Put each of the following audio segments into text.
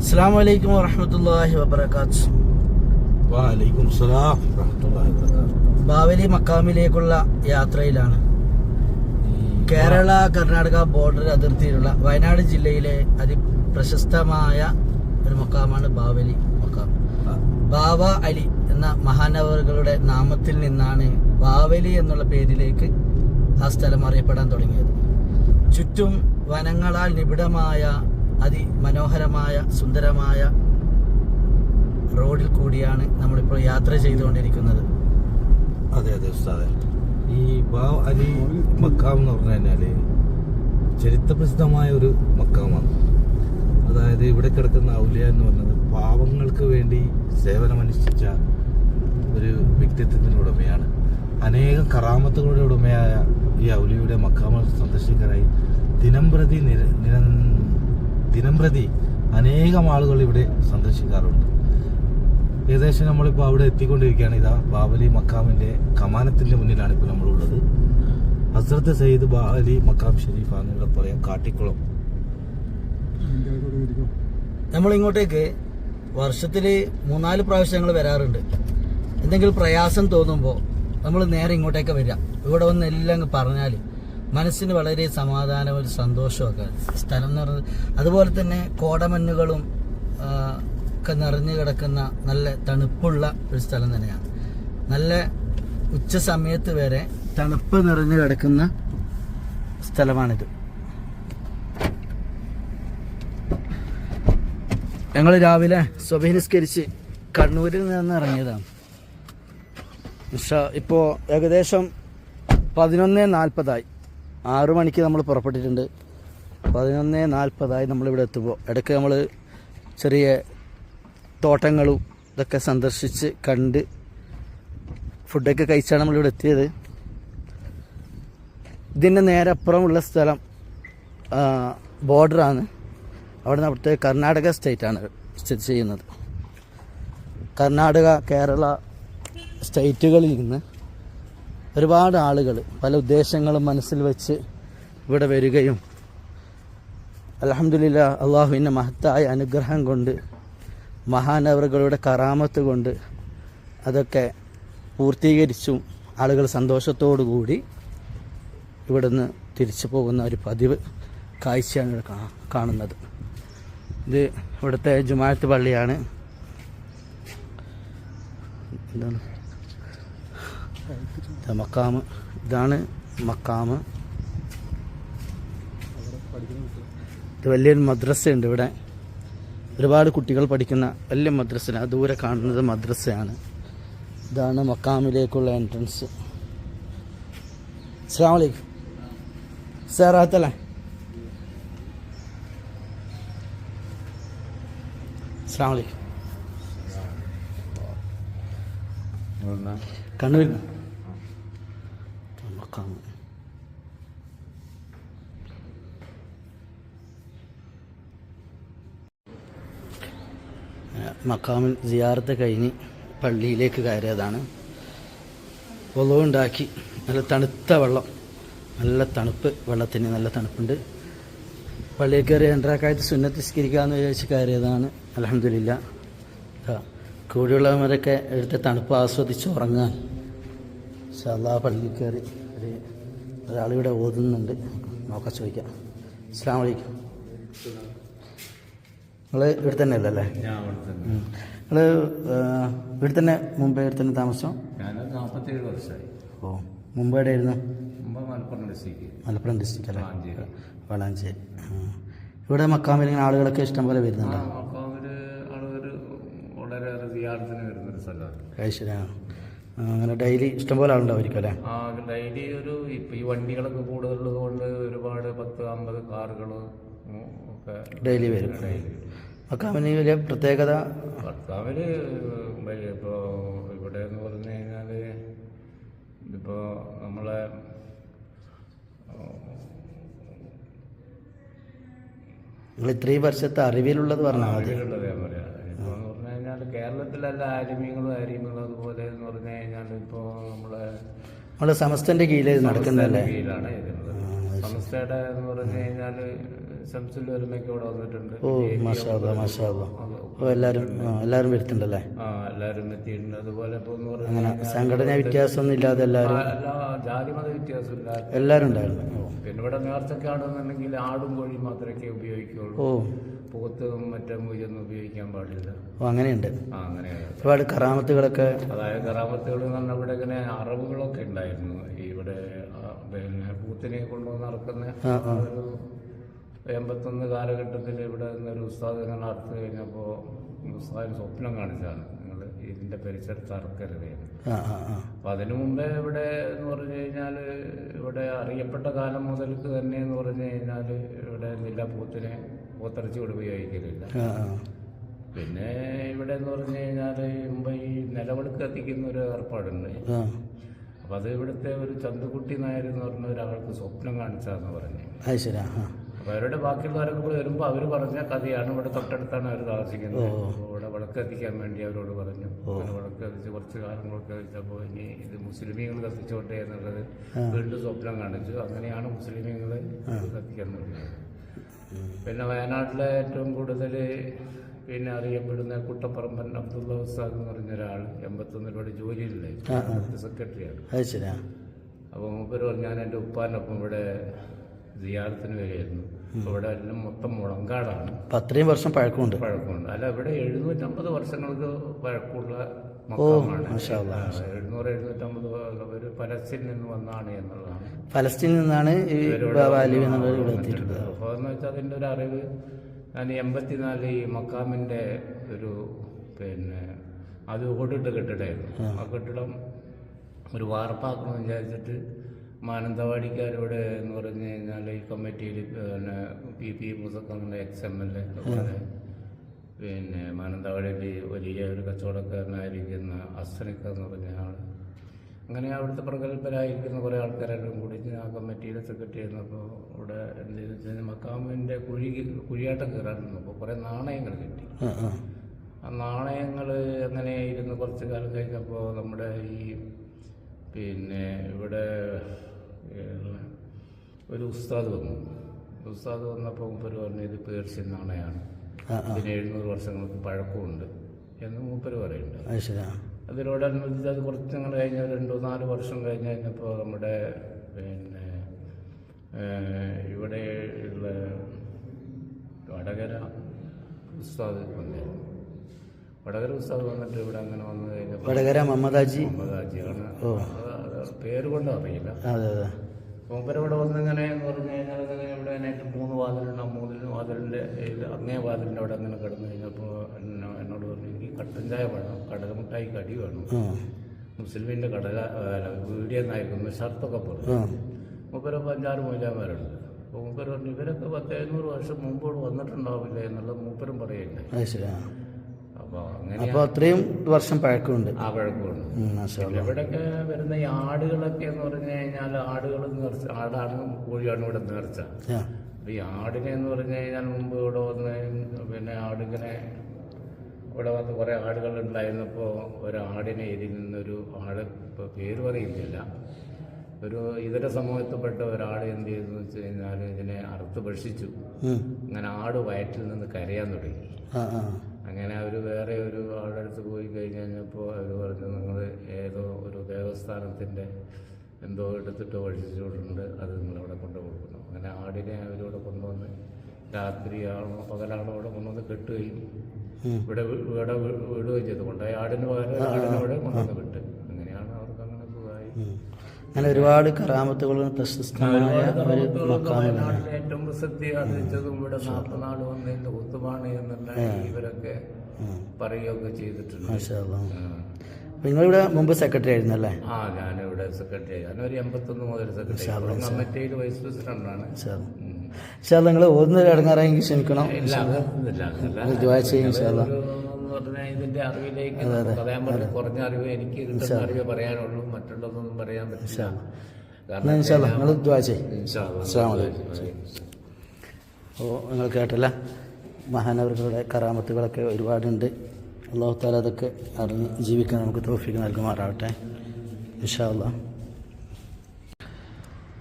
അസ്സാം വലൈക്കും വാഹമത്തല്ലാഹി വബർക്കാത്ത് വാലൈക്കും സലാം വറഹമത്തല്ലാഹി വബറകാതുഹു. ബാവലി മക്കാമിലേക്കുള്ള യാത്രയിലാണ്. കേരള കർണാടക ബോർഡർ അതിർത്തിയിലുള്ള വയനാട് ജില്ലയിലെ അതിപ്രശസ്തമായ ഒരു മക്കാമാണ് ബാവലി മക്കാം. ബാവ അലി എന്ന മഹാനവറുകളുടെ നാമത്തിൽ നിന്നാണ് ബാവലി എന്നുള്ള പേരിലേക്ക് ആ സ്ഥലം അറിയപ്പെടാൻ തുടങ്ങിയത്. ചുറ്റും വനങ്ങളാൽ നിബിഡമായ അതിമനോഹരമായ സുന്ദരമായ റോഡിൽ കൂടിയാണ് നമ്മളിപ്പോൾ യാത്ര ചെയ്തുകൊണ്ടിരിക്കുന്നത്. അതെ അതെ ഉസ്താദെ. ഈ ബാവ് അലി മക്കാം എന്ന് പറഞ്ഞു കഴിഞ്ഞാൽ ചരിത്രപ്രസിദ്ധമായ ഒരു മക്കാമാണ്. അതായത് ഇവിടെ കിടക്കുന്ന ഔലിയ എന്ന് പറഞ്ഞത് പാവങ്ങൾക്ക് വേണ്ടി സേവനമനുഷ്ഠിച്ച ഒരു വ്യക്തിത്വത്തിന്റെ ഉടമയാണ്. അനേകം കറാമത്തുകളുടെ ഉടമയായ ഈ ഔലിയുടെ മക്കാമ സന്ദർശിക്കാനായി ദിനംപ്രതി നിര ദിനംപ്രതി അനേകം ആളുകൾ ഇവിടെ സന്ദർശിക്കാറുണ്ട്. ഏകദേശം നമ്മളിപ്പോൾ അവിടെ എത്തിക്കൊണ്ടിരിക്കുകയാണ്. ഇതാ ബാബലി മക്കാമിന്റെ കമാനത്തിന്റെ മുന്നിലാണ് ഇപ്പോൾ നമ്മളുള്ളത്. ഹസ്രത്ത് സയ്യിദ് ബാബലി മക്കാം ഷെരീഫാന്ന് ഇവിടെ പറയാം കാട്ടിക്കുളം. നമ്മൾ ഇങ്ങോട്ടേക്ക് വർഷത്തിൽ മൂന്നാൽ പ്രാവശ്യം ഞങ്ങൾ വരാറുണ്ട്. എന്തെങ്കിലും പ്രയാസം തോന്നുമ്പോൾ നമ്മൾ നേരെ ഇങ്ങോട്ടേക്ക് വരിക. ഇവിടെ വന്ന് എല്ലാം അങ്ങ് പറഞ്ഞാൽ മനസ്സിന് വളരെ സമാധാനം ഒരു സന്തോഷമൊക്കെ. സ്ഥലം എന്ന് അതുപോലെ തന്നെ കോടമഞ്ഞുകളും ഒക്കെ നിറഞ്ഞു കിടക്കുന്ന നല്ല തണുപ്പുള്ള ഒരു സ്ഥലം തന്നെയാണ്. നല്ല ഉച്ച സമയത്ത് വരെ തണുപ്പ് നിറഞ്ഞു കിടക്കുന്ന സ്ഥലമാണിത്. ഞങ്ങൾ രാവിലെ സ്വഭിനിസ്കരിച്ച് കണ്ണൂരിൽ നിന്ന് ഇറങ്ങിയതാണ്. ഇപ്പോൾ ഏകദേശം പതിനൊന്ന് നാൽപ്പതായി. ആറു മണിക്ക് നമ്മൾ പുറപ്പെട്ടിട്ടുണ്ട്. പതിനൊന്ന് നാൽപ്പതായി നമ്മളിവിടെ എത്തുമ്പോൾ. ഇടയ്ക്ക് നമ്മൾ ചെറിയ തോട്ടങ്ങളും ഇതൊക്കെ സന്ദർശിച്ച് കണ്ട് ഫുഡൊക്കെ കഴിച്ചാണ് നമ്മളിവിടെ എത്തിയത്. ഇതിന്റെ നേരെ അപ്പുറമുള്ള സ്ഥലം ബോർഡറാണ്. അവിടെ നിന്ന് അവിടുത്തെ കർണാടക സ്റ്റേറ്റാണ് സ്ഥിതി ചെയ്യുന്നത്. കർണാടക കേരള സ്റ്റേറ്റുകളിൽ നിന്ന് ഒരുപാട് ആളുകൾ പല ഉദ്ദേശങ്ങളും മനസ്സിൽ വെച്ച് ഇവിടെ വരികയും അലഹമില്ല അള്ളാഹുവിന്റെ മഹത്തായ അനുഗ്രഹം കൊണ്ട് മഹാനവറുകളുടെ കറാമത്ത് കൊണ്ട് അതൊക്കെ പൂർത്തീകരിച്ചും. ആളുകൾ കൂടി ഇവിടുന്ന് തിരിച്ചു പോകുന്ന ഒരു പതിവ് കാഴ്ചയാണ് കാണുന്നത്. ഇത് ഇവിടുത്തെ ജുമാത്ത് പള്ളിയാണ്. എന്താണ്? മക്കാമ്. ഇതാണ് മക്കാമ്. ഇത് വലിയൊരു മദ്രസയുണ്ട് ഇവിടെ. ഒരുപാട് കുട്ടികൾ പഠിക്കുന്ന വലിയ മദ്രസ ദൂരെ കാണുന്നത് മദ്രസയാണ്. ഇതാണ് മക്കാമിലേക്കുള്ള എൻട്രൻസ് അസ്സാം വലൈക്കും സാറാത്തല്ലേ അസ്സാം വലൈക്കും കണ്ണൂരിൽ മക്കാമ് മക്കാമിൽ കഴിഞ്ഞ് പള്ളിയിലേക്ക് കയറിയതാണ്. ഉണ്ടാക്കി നല്ല തണുത്ത വെള്ളം നല്ല തണുപ്പ് വെള്ളത്തിന് നല്ല തണുപ്പുണ്ട്. പള്ളിയിൽ കയറി രണ്ടരക്കാലത്ത് സുന്നത്ത് സ്കരിക്കാമെന്ന് വിചാരിച്ച് കയറിയതാണ്. അലഹമില്ല കൂടെയുള്ളവരൊക്കെ എടുത്ത് തണുപ്പ് ആസ്വദിച്ച് ഉറങ്ങാൻ. സാധാ പള്ളിയിൽ കയറി ഒരു ഒരാളിവിടെ ഓതുന്നുണ്ട്. നോക്കാൻ ചോദിക്കാം. അസ്സാം വലൈക്കും നിങ്ങൾ ഇവിടെ തന്നെ. അല്ലല്ലേ നിങ്ങൾ ഇവിടെ തന്നെ മുമ്പേ ഇവിടെ തന്നെ താമസം? ഞാൻ നാൽപ്പത്തേഴ് വർഷമായി ഓ മുംബൈ എവിടെയായിരുന്നു? മലപ്പുറം ഡിസ്ട്രിക്ട് മലപ്പുറം അല്ലേ? വളാഞ്ചേരി. ഇവിടെ മക്കാമിൽ ഇങ്ങനെ ആളുകളൊക്കെ ഇഷ്ടം പോലെ വരുന്നുണ്ടോ? അപ്പോൾ അവർ ആളുകൾ വളരെ സിയാറത്തിന് വരുന്നൊരു സ്ഥലമാണ്. കഴിച്ചിട്ടാണ് അങ്ങനെ ഡെയിലി ഇഷ്ടംപോലെ ആളുണ്ടാവുമായിരിക്കും അല്ലേ? ആ ഡെയിലി ഒരു ഇപ്പം ഈ വണ്ടികളൊക്കെ കൂടുതലുള്ളത് കൊണ്ട് ഒരുപാട് പത്ത് അമ്പത് കാറുകൾ ഒക്കെ ഡെയിലി വരും. മക്കാമിന് വലിയ പ്രത്യേകത? ഭർത്താവിന് ഇപ്പോ ഇവിടെ എന്ന് പറഞ്ഞു കഴിഞ്ഞാൽ ഇപ്പോൾ നമ്മളെ നിങ്ങൾ ഇത്രയും വർഷത്തെ അറിവിലുള്ളത് പറഞ്ഞാൽ മതി അറിവുള്ളത് ഞാൻ പറയാം ഇപ്പോൾ എന്ന് പറഞ്ഞു കഴിഞ്ഞാൽ കേരളത്തിലല്ല ആലിമ്യങ്ങളും ആര്യങ്ങളും അതുപോലെ എന്ന് പറഞ്ഞു കഴിഞ്ഞാൽ ഇപ്പോൾ നമ്മളെ നമ്മൾ സമസ്തന്റെ കീഴിൽ നടക്കുന്നതല്ലേ കീഴിലാണ് ഇതിനുള്ളത് സമസ്തയുടെ എന്ന് പറഞ്ഞു കഴിഞ്ഞാൽ ശംസുൽ ഒരുമയൊക്കെ ഇവിടെ വന്നിട്ടുണ്ട്. ഓ മാഷാ അല്ലാ ഓ എല്ലാവരും എല്ലാവരും വരുത്തുണ്ടല്ലേ ആ എല്ലാവരും എത്തിയിട്ടുണ്ട്. അതുപോലെ ഇപ്പോൾ അങ്ങനെ സംഘടന വ്യത്യാസമൊന്നും ഇല്ലാതെ എല്ലാവരും എല്ലാ ജാതി വ്യത്യാസമില്ല എല്ലാവരും ഉണ്ടായിരുന്നു. പിന്നെ ഇവിടെ നേർച്ചക്കാണെന്നുണ്ടെങ്കിൽ ആടും കോഴിയും മാത്രമേ ഉപയോഗിക്കുള്ളൂ. ഓ. പോത്തും മറ്റും മൂയൊന്നും ഉപയോഗിക്കാൻ പാടില്ല. ഓ അങ്ങനെയുണ്ട്. ആ അങ്ങനെയാണ്. ഒരുപാട് കറാമത്തുകളൊക്കെ അതായത് കറാമത്തുകൾ എന്ന് പറഞ്ഞാൽ ഇവിടെ ഇങ്ങനെ അറവുകളൊക്കെ ഉണ്ടായിരുന്നു. ഇവിടെ ആ, പിന്നെ പൂത്തിനെ കൊണ്ടുവന്ന് നടക്കുന്ന ആ, ആ. ഒരു എൺപത്തൊന്ന് കാലഘട്ടത്തിൽ ഇവിടെ നിന്നൊരു ഉസ്താദ് ഇങ്ങനെ അറുത്ത് കഴിഞ്ഞപ്പോൾ ഉസ്താദിന് സ്വപ്നം കാണിച്ചാണ് നിങ്ങൾ ഇതിന്റെ പരിസരത്ത് അറക്കരുത് എന്ന്. ആ ആ ആ. അപ്പം അതിനു മുമ്പേ ഇവിടെ എന്ന് പറഞ്ഞു കഴിഞ്ഞാൽ ഇവിടെ അറിയപ്പെട്ട കാലം മുതൽക്ക് തന്നെ എന്ന് പറഞ്ഞു കഴിഞ്ഞാൽ ഇവിടെ നില പൂത്തിനെ പൂത്തിറച്ചി ഇവിടെ ഉപയോഗിക്കലില്ല പിന്നെ ഇവിടെ എന്ന് പറഞ്ഞു കഴിഞ്ഞാൽ മുംബൈ നിലവിളക്ക് കത്തിക്കുന്ന ഒരു ഏർപ്പാടുണ്ട് അപ്പൊ അത് ഇവിടുത്തെ ഒരു ചന്തുകുട്ടി നായർ എന്ന് പറഞ്ഞ ഒരാൾക്ക് സ്വപ്നം കാണിച്ചതെന്ന് പറഞ്ഞു. അപ്പൊ ശരി അപ്പോൾ അവരുടെ ബാക്കിയുള്ളവരൊക്കെ കൂടെ വരുമ്പോൾ അവർ പറഞ്ഞ കഥയാണ് ഇവിടെ തൊട്ടടുത്താണ് അവർ താമസിക്കുന്നത്. ഇവിടെ വിളക്ക് കത്തിക്കാൻ വേണ്ടി അവരോട് പറഞ്ഞു. വിളക്ക് കത്തിച്ച് കുറച്ച് കാലങ്ങളൊക്കെ കത്തിച്ചപ്പോൾ ഇനി ഇത് മുസ്ലിമീങ്ങൾ കത്തിച്ചോട്ടെ എന്നുള്ളത് വീണ്ടും സ്വപ്നം കാണിച്ചു. അങ്ങനെയാണ് മുസ്ലിമീങ്ങൾ കത്തിക്കാൻ തുടങ്ങിയത്. പിന്നെ വയനാട്ടിലെ ഏറ്റവും കൂടുതൽ പിന്നെ അറിയപ്പെടുന്ന കുട്ടപ്പറമ്പൻ അബ്ദുള്ള ഉസ്താദ് എന്ന് പറഞ്ഞ ഒരാൾ എൺപത്തൊന്നിൽ ഇവിടെ ജോലിയില്ലേ സെക്രട്ടറിയാണ്. അപ്പോൾ മൂപ്പര് പറഞ്ഞു ഞാൻ എന്റെ ഉപ്പാനൊപ്പം ഇവിടെ സിയാറത്തിന് വരികയായിരുന്നു. ഇവിടെ എല്ലാം മൊത്തം മുളങ്കാടാണ്. അത്രയും വർഷം പഴക്കമുണ്ട്. പഴക്കമുണ്ട്. അല്ല ഇവിടെ എഴുന്നൂറ്റമ്പത് വർഷങ്ങൾക്ക് പഴക്കമുള്ള. എഴുന്നൂറ് എഴുന്നൂറ്റമ്പത് ഒരു പലസ്തീനിൽ നിന്ന് വന്നാണ് എന്നുള്ളതാണ്. ഫലസ്തീനിൽ നിന്നാണ് എത്തിയിട്ടുള്ളത്. അപ്പോൾ എന്ന് വെച്ചാൽ അതിന്റെ ഒരു അറിവ് ഞാൻ എൺപത്തിനാല് ഈ മക്കാമിന്റെ ഒരു പിന്നെ അത് ഓടിട്ട് കെട്ടിടമായിരുന്നു ആ കെട്ടിടം ഒരു വാർപ്പാക്കണമെന്ന് വിചാരിച്ചിട്ട് മാനന്തവാടിക്കാരിവിടെ എന്ന് പറഞ്ഞു കഴിഞ്ഞാൽ ഈ കമ്മിറ്റിയിൽ പിന്നെ പി പി മുസക്കറിന്റെ എക്സ് എം എൽ എ പിന്നെ മാനന്തവാടിയിൽ വലിയ ഒരു കച്ചവടക്കാരനായിരിക്കുന്ന അസ്സനിക്ക എന്ന് പറഞ്ഞ ആൾ അങ്ങനെ അവിടുത്തെ പ്രഗത്ഭരായിരിക്കുന്ന കുറേ ആൾക്കാരെല്ലാം കൂടി ആ കമ്മിറ്റിയിലെ സെക്രട്ടറി ആയിരുന്നപ്പോൾ ഇവിടെ എന്ത് ചെയ്തു വെച്ചാൽ മക്കാമിന്റെ കുഴി കുഴിയാട്ടം കയറാൻ അപ്പോൾ കുറേ നാണയങ്ങൾ കിട്ടി. ആ നാണയങ്ങൾ അങ്ങനെ ഇരുന്ന് കുറച്ച് കാലം കഴിഞ്ഞപ്പോൾ നമ്മുടെ ഈ പിന്നെ ഇവിടെ ഒരു ഉസ്താദ് വന്നു. ഉസ്താദ് വന്നപ്പോൾ മൂപ്പര് പറഞ്ഞു ഇത് പേർഷ്യൻ ആ ഇതിന് എഴുന്നൂറ് വർഷങ്ങൾക്ക് പഴക്കമുണ്ട് എന്ന് മൂപ്പര് പറയുന്നുണ്ട്. അതിനോടനുബന്ധിച്ച് അത് കുറച്ച് അങ്ങനെ കഴിഞ്ഞ രണ്ടോ നാല് വർഷം കഴിഞ്ഞ് കഴിഞ്ഞപ്പോൾ നമ്മുടെ പിന്നെ ഇവിടെ ഉള്ള വടകര ഉസ്താദ് വന്നിരുന്നു വടകര ഉസ്താദ് വന്നിട്ട് ഇവിടെ അങ്ങനെ വന്നു കഴിഞ്ഞപ്പോൾ വടകര മമ്മദാജി. മമതാജിയാണ് പേര് കൊണ്ട് അറിയില്ല. അതെ അതെ. മൂപ്പര് ഇവിടെ വന്നിങ്ങനെ എന്ന് പറഞ്ഞു കഴിഞ്ഞാൽ ഇങ്ങനെ ഇവിടെ ആയിട്ട് മൂന്ന് വാതിലുണ്ട് ആ മൂന്ന് വാതിലിന്റെ ഇത് അങ്ങേ വാതിലിന്റെ അവിടെ അങ്ങനെ കിടന്നു കഴിഞ്ഞപ്പോൾ എന്നോ- എന്നോട് പറഞ്ഞു എനിക്ക് കട്ടൻ ചായ വേണം കടലമുട്ടായി കടി വേണം. മുസ്ലിമിന്റെ കടല വീഡിയോ നായിക്കും ഷർട്ടൊക്കെ പറഞ്ഞു മൂപ്പര ഇപ്പോൾ അഞ്ചാറ് മൂലാന്മാരുണ്ട് അപ്പോൾ മൂപ്പര് പറഞ്ഞു ഇവരൊക്കെ പത്ത് എഴുന്നൂറ് വർഷം മുമ്പോട് വന്നിട്ടുണ്ടാവില്ല? എന്നുള്ളത് മൂപ്പരും ആ അപ്പോൾ അത്രയും വർഷം പഴക്കമുണ്ട്. ആ പഴക്കമുണ്ട്. ഇവിടെയൊക്കെ വരുന്ന ഈ ആടുകളൊക്കെ എന്ന് പറഞ്ഞു കഴിഞ്ഞാൽ ആടുകൾ നേർച്ച ആടാണ് കോഴിയാണ് ഇവിടെ നേർച്ച. അപ്പൊ ഈ ആടിനെ എന്ന് പറഞ്ഞു കഴിഞ്ഞാൽ മുമ്പ് ഇവിടെ വന്ന് പിന്നെ ആടിങ്ങനെ ഇവിടെ വന്ന് കുറേ ആടുകൾ ഉണ്ടായിരുന്നപ്പോൾ ഒരാടിനെ ഇതിൽ നിന്നൊരു ആട് ഇപ്പോൾ പേര് പറയുന്നില്ല ഒരു ഇതര സമൂഹത്തിൽപ്പെട്ട ഒരാട് എന്ത് ചെയ്തു എന്ന് വെച്ച് കഴിഞ്ഞാൽ ഇതിനെ അറുത്ത് ഭക്ഷിച്ചു. അങ്ങനെ ആട് വയറ്റിൽ നിന്ന് കരയാൻ തുടങ്ങി. അങ്ങനെ അവർ വേറെ ഒരു ആളുടെ അടുത്ത് പോയി കഴിഞ്ഞ് കഴിഞ്ഞപ്പോൾ അവർ പറഞ്ഞു നിങ്ങൾ ഏതോ ഒരു ദേവസ്ഥാനത്തിന്റെ എന്തോ എടുത്തിട്ട് ഒഴിച്ചിട്ടുണ്ട് അത് നിങ്ങളവിടെ കൊണ്ടു കൊടുക്കണം അങ്ങനെ ആടിനെ അവരിവിടെ കൊണ്ടുവന്ന് രാത്രിയാണോ പകലാണോ അവിടെ കൊണ്ടുവന്ന് കെട്ടുകയും. ഇവിടെ ഇവിടെ വിടുകയും ചെയ്തു. കൊണ്ടുപോയി ആടിന് പകരം ആടിനെ ഇവിടെ കൊണ്ടുവന്ന് വിട്ട് അങ്ങനെയാണ് അവർക്ക് അങ്ങനെ സുഖമായി ഉം. അങ്ങനെ ഒരുപാട് കറാമത്തുകളും പ്രശസ്തമായ ഒരു മക്കാമുകളാണ് ഏറ്റവും പ്രസിദ്ധി ആർജിച്ചതും ഇവിടെ നാൽപ്പനാട് വന്നതിന്റെ ഒത്തുമാണ് എന്നുള്ള ഇവരൊക്കെ പറയുകയൊക്കെ ചെയ്തിട്ടുണ്ട്. അല്ലാ. നിങ്ങളിവിടെ മുമ്പ് സെക്രട്ടറി ആയിരുന്നല്ലേ? ആ ഞാനിവിടെ സെക്രട്ടറി ഞാനൊരു എൺപത്തൊന്ന് മുതൽ സെക്രട്ടറി കമ്മിറ്റിയിൽ വൈസ് പ്രസിഡന്റാണ് നിങ്ങൾ ഒന്ന് ഇടങ്ങാറായെങ്കിൽ ക്ഷമിക്കണം. ഇല്ല ഇല്ല ചെയ്യും ഇൻഷാ അല്ലാ. ഒരു എന്ന് പറഞ്ഞാൽ ഇതിന്റെ അറിവിലേക്ക് പറയാൻ പറ്റും കുറഞ്ഞ അറിവ് എനിക്ക് കിട്ടുന്ന അറിവ് പറയാനുള്ളൂ. മറ്റുള്ളതൊന്നും പറയാൻ പറ്റില്ല. അപ്പോൾ നിങ്ങൾ കേട്ടല്ല? മഹാനവറുകളുടെ കറാമത്തുകളൊക്കെ ഒരുപാടുണ്ട്. അള്ളാഹു താല അതൊക്കെ അറിഞ്ഞ് ജീവിക്കാൻ നമുക്ക് തോഫിക്ക് നൽകുമാറാവട്ടെ. ഇൻഷാല്ല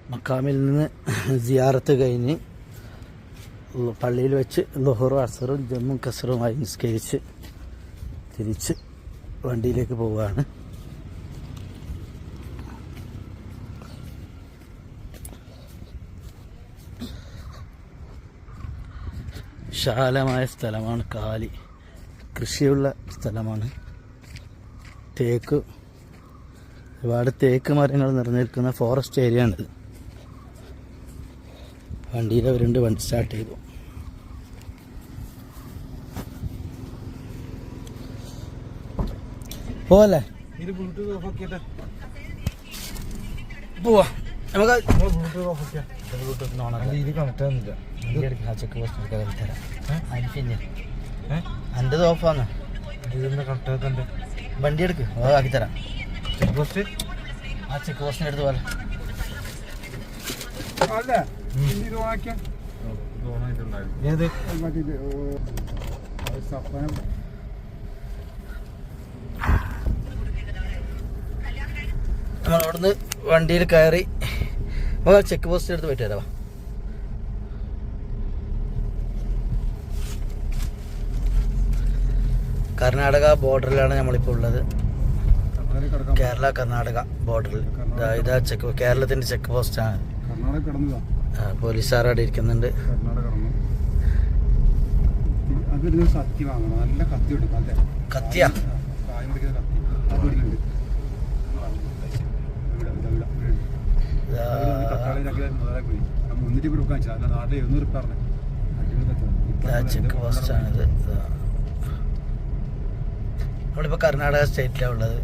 മക്കാമിൽ നിന്ന് സിയാറത്ത് കഴിഞ്ഞ് പള്ളിയിൽ വെച്ച് ലൊഹറും അസറും ജമ്മും കസറുമായി നിസ്കരിച്ച് തിരിച്ച് വണ്ടിയിലേക്ക് പോവുകയാണ്. വിശാലമായ സ്ഥലമാണ് കാലി. കൃഷിയുള്ള സ്ഥലമാണ്. തേക്ക് ഒരുപാട് തേക്ക് മരങ്ങൾ നിറഞ്ഞിരിക്കുന്ന ഫോറസ്റ്റ് ഏരിയ ആണിത്. വണ്ടിയിൽ അവരുണ്ട് വണ്ടി സ്റ്റാർട്ട് ചെയ്തു. പോവല്ലേ? പോവാ. നമുക്ക് ഇത് കണക്ട് ആകുന്നില്ല ചെക്ക് പോസ്റ്റ് തരാം. അരിഫിന്നെ ഏഹ് എന്റെത് ഓഫാണ് ഇതെന്താ കണക്ട് ആക്കണ്ടേ? വണ്ടി എടുക്ക്. ആക്കി തരാം. ചെക്ക് പോസ്റ്റ് ആ ചെക്ക് പോസ്റ്റിന് എടുത്ത് പോലെ. ഏത്? നമ്മൾ അവിടുന്ന് വണ്ടിയിൽ കയറി അപ്പോൾ ചെക്ക് പോസ്റ്റ് എടുത്ത് പോയിട്ട് തരാം കർണാടക ബോർഡറിലാണ് നമ്മളിപ്പോൾ ഉള്ളത്. കേരള കർണാടക ബോർഡറിൽ ഇതാ ചെക്ക് കേരളത്തിന്റെ ചെക്ക് പോസ്റ്റാണ് പോലീസുകാർ അവിടെ ഇരിക്കുന്നുണ്ട്. കർണാടക കടന്നു അതൊരു കത്തി വാങ്ങണം നല്ല കത്തി എടുക്കാം അല്ലേ കത്തിയാ കായം പിടിക്കുന്ന കത്തി അത് വീട്ടിലുണ്ട് ഇവിടെ, ഇവിടെ, ഇവിടെ, ഇവിടെ ഉണ്ട്. ഇതാ, അത് തക്കാളി ഇതാക്കി മുതലാക്കി പോയി. ആ മുന്നൂറ്റി ചെക്ക് കർണാടക സ്റ്റേറ്റിലാണ് ഉള്ളത്.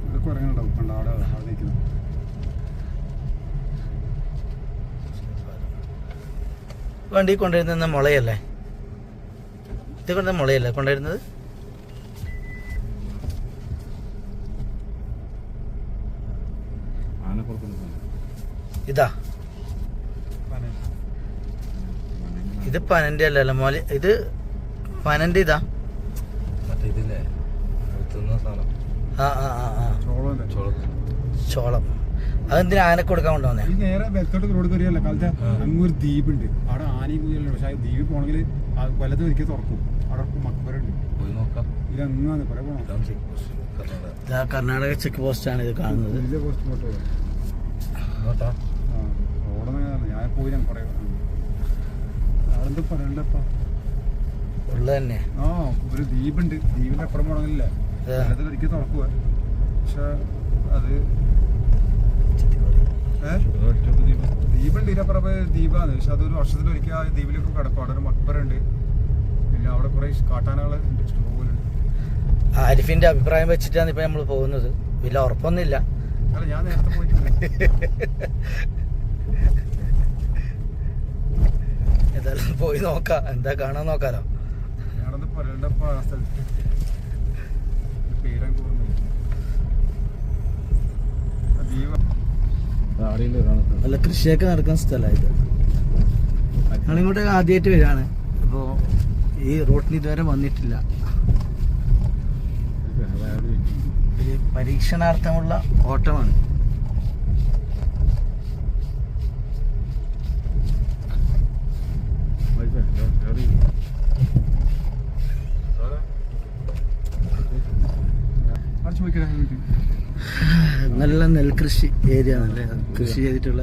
വണ്ടി കൊണ്ടുവരുന്ന മുളയല്ലേ? ഇത് കൊണ്ട മുളയല്ലേ? കൊണ്ടുവരുന്നത്? ഇതാ. ഇത് പനന്റെ അല്ലല്ലോ മോലെ ഇത് പനന്റെ ഇതാ. ആ ആ ആ ചോളം. അതെന്തിനാ ആനക്ക് കൊടുക്കാൻ കൊണ്ടുവന്നേ? ഈ നേരെ ബെൽത്തോട്ട് റോഡ് കയറിയല്ല? കാലത്തെ അങ്ങൊരു ദ്വീപുണ്ട്. അവിടെ ആനയും കുതിരല്ല പക്ഷെ ആ ദ്വീപ് പോണെങ്കിൽ കൊല്ലത്ത് ഒരിക്കൽ തുറക്കും. അവിടെ പോയി നോക്കാം. കുറെ കർണാടക. ചെക്ക് പോസ്റ്റ് ആണ്. ഇത് കാണുന്നത് വലിയ പോസ്റ്റ് ഫോട്ടോ നോട്ടാ ആ റോഡൊന്നും ഞാൻ പോയി ഞാൻ കുറെ. അതെന്താ പറയണ്ടപ്പാ ഉള്ളത് തന്നെ. ആ ഒരു ദ്വീപുണ്ട്. ദ്വീപിന്റെ അപ്പുറം ആ. കൊല്ലത്തിൽ ഒരിക്കൽ തുറക്കുക പക്ഷെ അത് ദ്വീപുണ്ട് ഇതിനപ്പുറം ദ്വീപാണ്. പക്ഷെ അതൊരു വർഷത്തിൽ ഒരിക്കൽ ആ ദ്വീപിലേക്ക് കിടക്കും അവിടെ ഒരു മക്ബറുണ്ട് പിന്നെ അവിടെ കുറെ കാട്ടാനകളെ ഇഷ്ടംപോലുണ്ട്. ആരിഫിന്റെ അഭിപ്രായം വെച്ചിട്ടാണ് ഇപ്പൊ നമ്മൾ പോകുന്നത്. വലിയ ഉറപ്പൊന്നുമില്ല. അല്ല ഞാൻ നേരത്തെ പോയിട്ടുണ്ട് ഏതായാലും പോയി നോക്കാം. എന്താ കാണാൻ നോക്കാലോ. അല്ല നല്ല കൃഷിയൊക്കെ നടക്കുന്ന സ്ഥലമായിട്ട് ഞങ്ങളിങ്ങോട്ട് ആദ്യമായിട്ട് വരികയാണ്. അപ്പോൾ ഈ റോട്ടിന് ഇതുവരെ വന്നിട്ടില്ല. ഒരു പരീക്ഷണാർത്ഥമുള്ള ഓട്ടമാണ് അവിടെ ചോദിക്കാൻ വേണ്ടി നല്ല നെൽകൃഷി ഏരിയ ആണല്ലേ കൃഷി ചെയ്തിട്ടുള്ള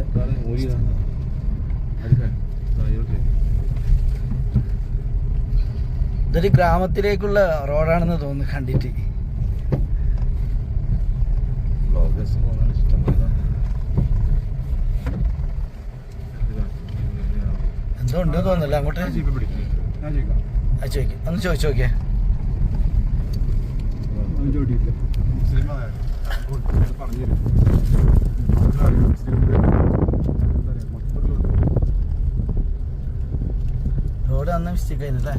ഇതൊരു ഗ്രാമത്തിലേക്കുള്ള റോഡാണെന്ന് തോന്നുന്നു കണ്ടിട്ട്. എന്തോ ഉണ്ട് തോന്നുന്നില്ല അങ്ങോട്ട്? ചോദിക്കാം. ഒന്ന് ചോദിച്ചു നോക്കിയാ. ചോദിക്കില്ല പറഞ്ഞു തരും റോഡ് അന്ന് മിസ്റ്റേക്ക് ആയിരുന്നല്ലേ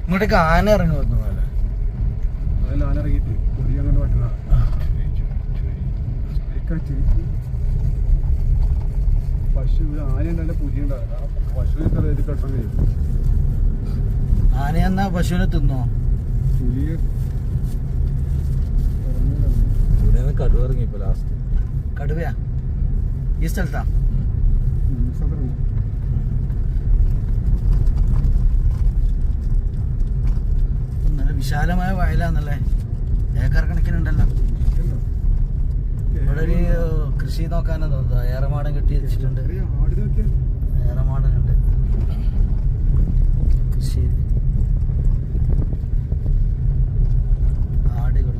ഇങ്ങോട്ടേക്ക് ആന ഇറങ്ങി വന്നു പോലെ. അതിൽ ആന ഇറങ്ങിയിട്ട് പൊടി അങ്ങനെ പറ്റുന്ന പശു ആന ഉണ്ടല്ല പുലി പശുവിനെ പശുവിനൊക്കെ ഇത് കെട്ടാൻ കഴിയും. ആന എന്നാ പശുവിനെ തിന്നോ? പുലിയെ ഇവിടെ കടുവ ഇറങ്ങി ഇപ്പൊ ലാസ്റ്റ് കടുവയാ? ഈ സ്ഥലത്താ. നല്ല വിശാലമായ വയലാന്നല്ലേ? ഏക്കർ കണക്കിനുണ്ടല്ലോ ഇവിടെ ഒരു കൃഷി നോക്കാനാ തോന്നുന്നത് ഏറമാടം കെട്ടി വെച്ചിട്ടുണ്ട്. ഏറമാടനുണ്ട് കൃഷി. ആടുകൾ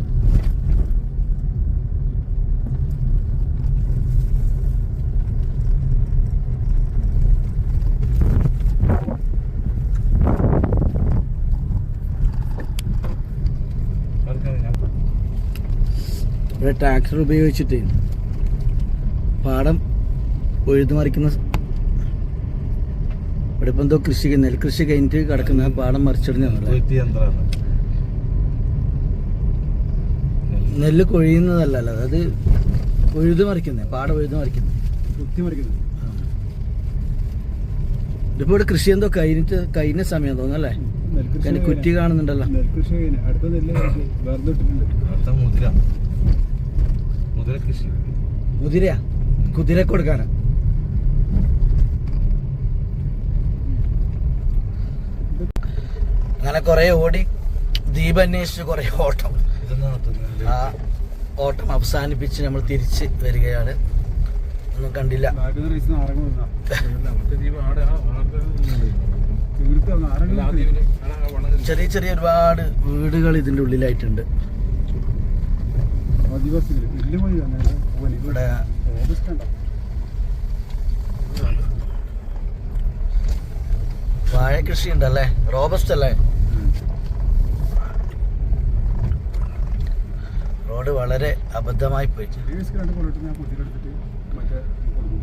ഇവിടെ ട്രാക്ടർ ഉപയോഗിച്ചിട്ട് പാടം ഉഴുതുമറിക്കുന്ന മറിക്കുന്ന ഇവിടെ ഇപ്പം എന്തോ കൃഷി നെൽകൃഷി കഴിഞ്ഞിട്ട് കിടക്കുന്ന പാടം മറിച്ചിടുന്ന നെല്ല്. കൊഴിയുന്നതല്ല അതായത് ഉഴുതു മറിക്കുന്നത് പാടം ഉഴുതു മറിക്കുന്നത് ഇതിപ്പോ ഇവിടെ കൃഷി എന്തോ കഴിഞ്ഞിട്ട് കഴിഞ്ഞ സമയം തോന്നല്ലേ കുറ്റി കാണുന്നുണ്ടല്ലോ. മുതിരയാ മുതിര. മുതിര കുതിര കൊടുക്കാനാ. അങ്ങനെ കുറെ ഓടി. ദീപ് അന്വേഷിച്ച് കുറെ ഓട്ടം? ആ ഓട്ടം അവസാനിപ്പിച്ച് നമ്മൾ തിരിച്ച് വരികയാണ്. ഒന്നും കണ്ടില്ല. ചെറിയ ചെറിയ ഒരുപാട് വീടുകൾ ഇതിന്റെ ഉള്ളിലായിട്ടുണ്ട്. ഇവിടെ വാഴ കൃഷി ഉണ്ടല്ലേ റോബസ്റ്റ് അല്ലേ? റോഡ് വളരെ അബദ്ധമായി പോയി ചെറിയ വയസ്സ് രണ്ട് കൊണ്ടിട്ട് ഞാൻ കുത്തിയിലെടുത്തിട്ട് മറ്റേ കൊടുക്കും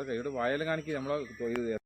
ഇവിടെ വയൽ കാണിക്ക് നമ്മളെ